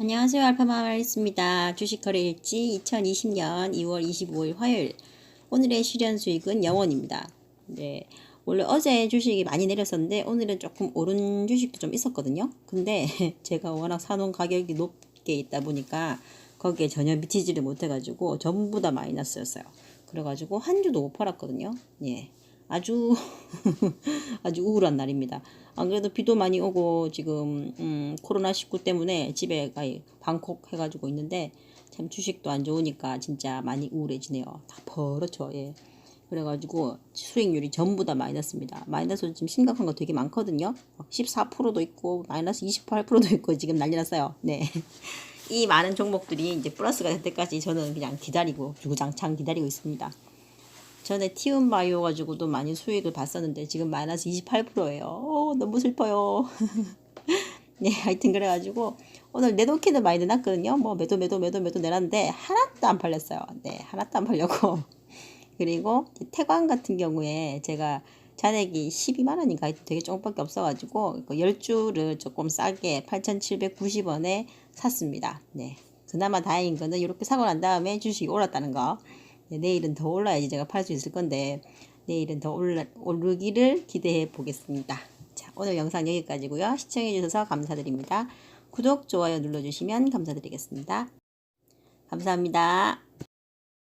안녕하세요. 알파마마리스입니다. 주식거래 일지 2020년 2월 25일 화요일. 오늘의 실현 수익은 0원입니다. 네. 원래 어제 주식이 많이 내렸었는데 오늘은 조금 오른 주식도 좀 있었거든요. 근데 제가 워낙 사놓은 가격이 높게 있다 보니까 거기에 전혀 미치지를 못해가지고 전부 다 마이너스였어요. 그래가지고 한 주도 못 팔았거든요. 예. 아주 아주 우울한 날입니다. 안 그래도 비도 많이 오고 지금 음, 코로나 19 때문에 집에 가 방콕 해가지고 있는데 참 주식도 안 좋으니까 진짜 많이 우울해지네요. 다 버렇죠. 예. 그래가지고 수익률이 전부 다 마이너스입니다. 마이너스 지금 심각한 거 되게 많거든요. 14%도 있고 마이너스 28%도 있고 지금 난리 났어요. 네. 이 많은 종목들이 이제 플러스가 될 때까지 저는 그냥 기다리고 주구장창 기다리고 있습니다. 전에 티움 바이오 가지고도 많이 수익을 봤었는데 지금 마이너스 28%예요. 오, 너무 슬퍼요. 네, 하여튼 그래가지고 오늘 내놓기는 많이 내놨거든요. 뭐 매도 매도 매도 매도 내놨는데 하나도 안 팔렸어요. 네, 하나도 안 팔렸고 그리고 태광 같은 경우에 제가 잔액이 12만 원인가 되게 조금밖에 없어가지고 10주를 조금 싸게 8,790원에 샀습니다. 네, 그나마 다행인 거는 이렇게 사고 난 다음에 주식이 올랐다는 거. 네, 내일은 더 올라야지 제가 팔 수 있을 건데 내일은 더 올라, 오르기를 기대해 보겠습니다. 자, 오늘 영상 여기까지고요. 시청해 주셔서 감사드립니다. 구독, 좋아요 눌러주시면 감사드리겠습니다. 감사합니다.